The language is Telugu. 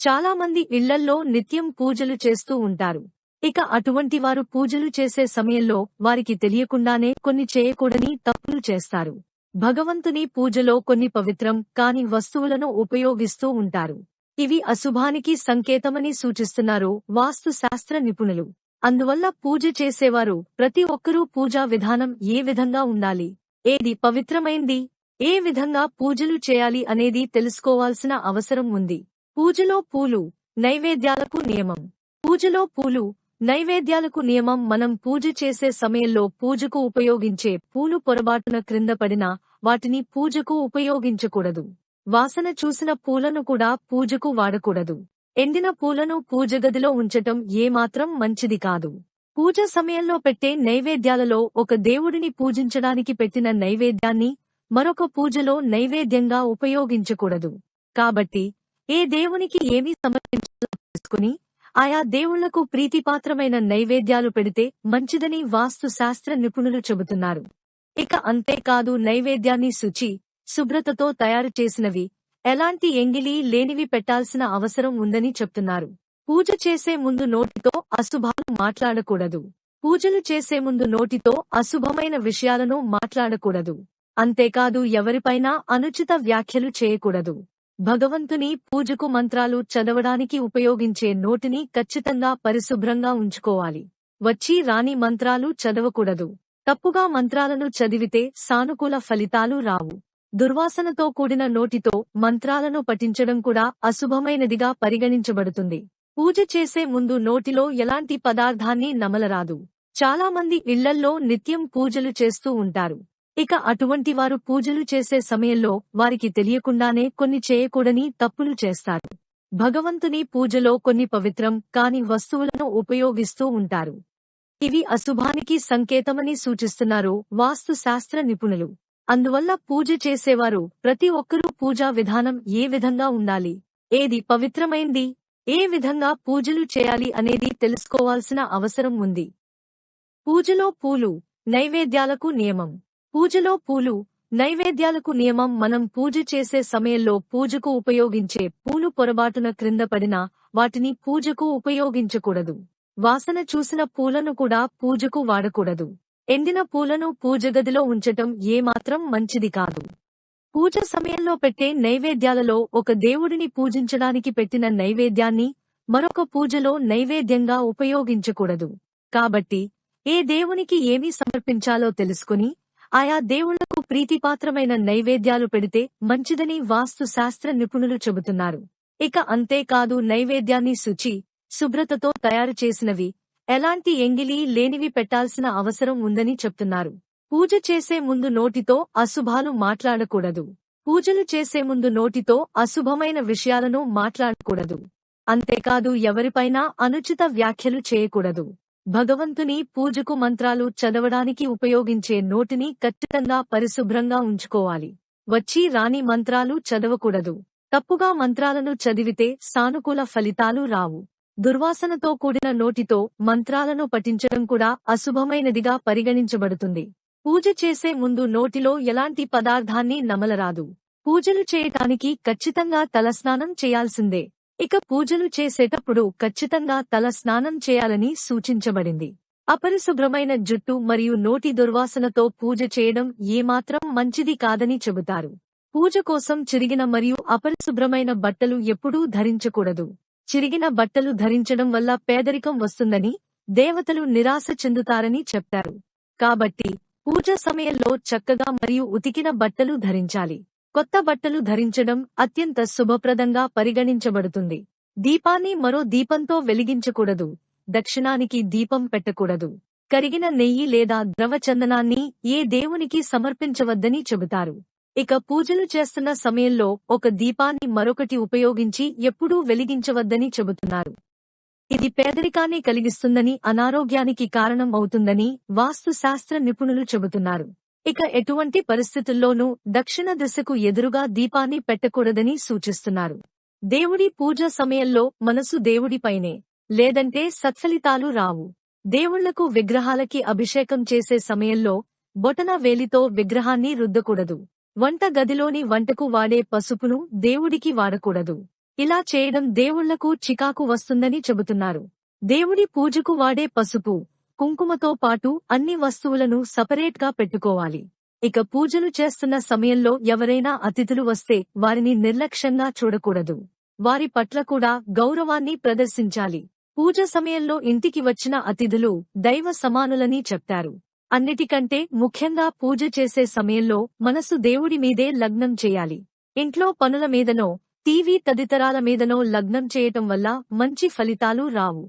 చాలా మంది ఇళ్ళల్లో నిత్యం పూజలు చేస్తూ ఉంటారు. ఇక అటువంటి వారు పూజలు చేసే సమయంలో వారికి తెలియకుండానే కొన్ని చేయకూడని తప్పులు చేస్తారు. భగవంతుని పూజలో కొన్ని పవిత్రం కాని వస్తువులను ఉపయోగిస్తూ ఉంటారు. ఇవి అశుభానికి సంకేతమని సూచిస్తున్నారు వాస్తు శాస్త్ర నిపుణులు. అందువల్ల పూజ చేసేవారు ప్రతి ఒక్కరూ పూజా విధానం ఏ విధంగా ఉండాలి? ఏది పవిత్రమైంది? ఏ విధంగా పూజలు చేయాలి అనేది తెలుసుకోవాల్సిన అవసరం ఉంది. పూజలో పూలు నైవేద్యాలకు నియమం. పూజలో పూలు నైవేద్యాలకు నియమం. మనం పూజ చేసే సమయంలో పూజకు ఉపయోగించే పూలు పొరబాటున క్రింద పడినా వాటిని పూజకు ఉపయోగించకూడదు. వాసన చూసిన పూలను కూడా పూజకు వాడకూడదు. ఎండిన పూలను పూజగదిలో ఉంచటం ఏమాత్రం మంచిది కాదు. పూజ సమయంలో పెట్టే నైవేద్యాలలో ఒక దేవుడిని పూజించడానికి పెట్టిన నైవేద్యాన్ని మరొక పూజలో నైవేద్యంగా ఉపయోగించకూడదు. కాబట్టి ఏ దేవునికి ఏమీ సమర్పించుకుని తెలుసుకుని ఆయా దేవుళ్ళకు ప్రీతిపాత్రమైన నైవేద్యాలు పెడితే మంచిదని వాస్తు శాస్త్ర నిపుణులు చెబుతున్నారు. ఇక అంతేకాదు నైవేద్యాన్ని శుచి శుభ్రతతో తయారు చేసినవి ఎలాంటి ఎంగిలి లేనివి పెట్టాల్సిన అవసరం ఉందని చెప్తున్నారు. పూజ చేసే ముందు నోటితో అశుభాలు మాట్లాడకూడదు. పూజలు చేసే ముందు నోటితో అశుభమైన విషయాలను మాట్లాడకూడదు. అంతేకాదు ఎవరిపైనా అనుచిత వ్యాఖ్యలు చేయకూడదు. భగవంతుని పూజకు మంత్రాలు చదవడానికి ఉపయోగించే నోటిని ఖచ్చితంగా పరిశుభ్రంగా ఉంచుకోవాలి. వచ్చి రాని మంత్రాలు చదవకూడదు. తప్పుగా మంత్రాలను చదివితే సానుకూల ఫలితాలు రావు. దుర్వాసనతో కూడిన నోటితో మంత్రాలను పఠించడం కూడా అశుభమైనదిగా పరిగణించబడుతుంది. పూజ చేసే ముందు నోటిలో ఎలాంటి పదార్థాన్ని నమలరాదు. చాలా మంది ఇళ్ళల్లో నిత్యం పూజలు చేస్తూ ఉంటారు. ఇక అటువంటి వారు పూజలు చేసే సమయంలో వారికి తెలియకుండానే కొన్ని చేయకూడని తప్పులు చేస్తారు. భగవంతుని పూజలో కొన్ని పవిత్రం కాని వస్తువులను ఉపయోగిస్తూ ఉంటారు. ఇవి అశుభానికి సంకేతమని సూచిస్తున్నారు వాస్తు శాస్త్ర నిపుణులు. అందువల్ల పూజ చేసేవారు ప్రతి ఒక్కరూ పూజా విధానం ఏ విధంగా ఉండాలి? ఏది పవిత్రమైంది? ఏ విధంగా పూజలు చేయాలి అనేది తెలుసుకోవాల్సిన అవసరం ఉంది. పూజలో పూలు నైవేద్యాలకు నియమం. పూజలో పూలు నైవేద్యాలకు నియమం మనం పూజ చేసే సమయంలో పూజకు ఉపయోగించే పూలు పొరబాటున క్రింద పడినా వాటిని పూజకు ఉపయోగించకూడదు. వాసన చూసిన పూలను కూడా పూజకు వాడకూడదు. ఎండిన పూలను పూజగదిలో ఉంచటం ఏమాత్రం మంచిది కాదు. పూజ సమయంలో పెట్టే నైవేద్యాలలో ఒక దేవుడిని పూజించడానికి పెట్టిన నైవేద్యాన్ని మరొక పూజలో నైవేద్యంగా ఉపయోగించకూడదు. కాబట్టి ఏ దేవునికి ఏమి సమర్పించాలో తెలుసుకుని ఆయా దేవుళ్ళకు ప్రీతిపాత్రమైన నైవేద్యాలు పెడితే మంచిదని వాస్తు శాస్త్ర నిపుణులు చెబుతున్నారు. ఇక అంతేకాదు నైవేద్యాన్ని శుచి శుభ్రతతో తయారు చేసినవి ఎలాంటి ఎంగిలి లేనివి పెట్టాల్సిన అవసరం ఉందని చెప్తున్నారు. పూజ చేసే ముందు నోటితో అశుభాలు మాట్లాడకూడదు. పూజలు చేసే ముందు నోటితో అశుభమైన విషయాలను మాట్లాడకూడదు. అంతేకాదు ఎవరిపైనా అనుచిత వ్యాఖ్యలు చేయకూడదు. భగవంతుని పూజకు మంత్రాలు చదవడానికి ఉపయోగించే నోటిని ఖచ్చితంగా పరిశుభ్రంగా ఉంచుకోవాలి. వచ్చి రాని మంత్రాలు చదవకూడదు. తప్పుగా మంత్రాలను చదివితే సానుకూల ఫలితాలు రావు. దుర్వాసనతో కూడిన నోటితో మంత్రాలను పఠించడం కూడా అశుభమైనదిగా పరిగణించబడుతుంది. పూజ చేసే ముందు నోటిలో ఎలాంటి పదార్థాన్ని నమలరాదు. పూజలు చేయటానికి ఖచ్చితంగా తలస్నానం చేయాల్సిందే. ఇక పూజలు చేసేటప్పుడు ఖచ్చితంగా తల స్నానం చేయాలని సూచించబడింది. అపరిశుభ్రమైన జుట్టు మరియు నోటి దుర్వాసనతో పూజ చేయడం ఏమాత్రం మంచిది కాదని చెబుతారు. పూజ కోసం చిరిగిన మరియు అపరిశుభ్రమైన బట్టలు ఎప్పుడూ ధరించకూడదు. చిరిగిన బట్టలు ధరించడం వల్ల పేదరికం వస్తుందని దేవతలు నిరాశ చెందుతారని చెప్పారు కాబట్టి పూజ సమయంలో చక్కగా మరియు ఉతికిన బట్టలు ధరించాలి. కొత్త బట్టలు ధరించడం అత్యంత శుభప్రదంగా పరిగణించబడుతుంది. దీపాన్ని మరో దీపంతో వెలిగించకూడదు. దక్షిణానికి దీపం పెట్టకూడదు. కరిగిన నెయ్యి లేదా ద్రవచందనాన్ని ఏ దేవునికి సమర్పించవద్దని చెబుతారు. ఇక పూజలు చేస్తున్న సమయంలో ఒక దీపాన్ని మరొకటి ఉపయోగించి ఎప్పుడూ వెలిగించవద్దని చెబుతున్నారు. ఇది పేదరికాన్ని కలిగిస్తుందని అనారోగ్యానికి కారణం అవుతుందని వాస్తు శాస్త్ర నిపుణులు చెబుతున్నారు. ఇక ఎటువంటి పరిస్థితుల్లోనూ దక్షిణ దిశకు ఎదురుగా దీపాన్ని పెట్టకూడదని సూచిస్తున్నారు. దేవుడి పూజ సమయంలో మనసు దేవుడిపైనే లేదంటే సత్ఫలితాలు రావు. దేవుళ్ళకు విగ్రహాలకి అభిషేకం చేసే సమయంలో బొటన వేలితో విగ్రహాన్ని రుద్దకూడదు. వంట గదిలోని వంటకు వాడే పసుపును దేవుడికి వాడకూడదు. ఇలా చేయడం దేవుళ్ళకు చికాకు వస్తుందని చెబుతున్నారు. దేవుడి పూజకు వాడే పసుపు కుంకుమతో పాటు అన్ని వస్తువులను సపరేట్గా పెట్టుకోవాలి. ఇక పూజలు చేస్తున్న సమయంలో ఎవరైనా అతిథులు వస్తే వారిని నిర్లక్ష్యంగా చూడకూడదు. వారి పట్ల కూడా గౌరవాన్ని ప్రదర్శించాలి. పూజ సమయంలో ఇంటికి వచ్చిన అతిథులు దైవ సమానులని చెప్తారు. అన్నిటికంటే ముఖ్యంగా పూజ చేసే సమయంలో మనసు దేవుడి మీదే లగ్నం చేయాలి. ఇంట్లో పనుల మీదనో టీవీ తదితరాల మీదనో లగ్నం చేయటం వల్ల మంచి ఫలితాలు రావు.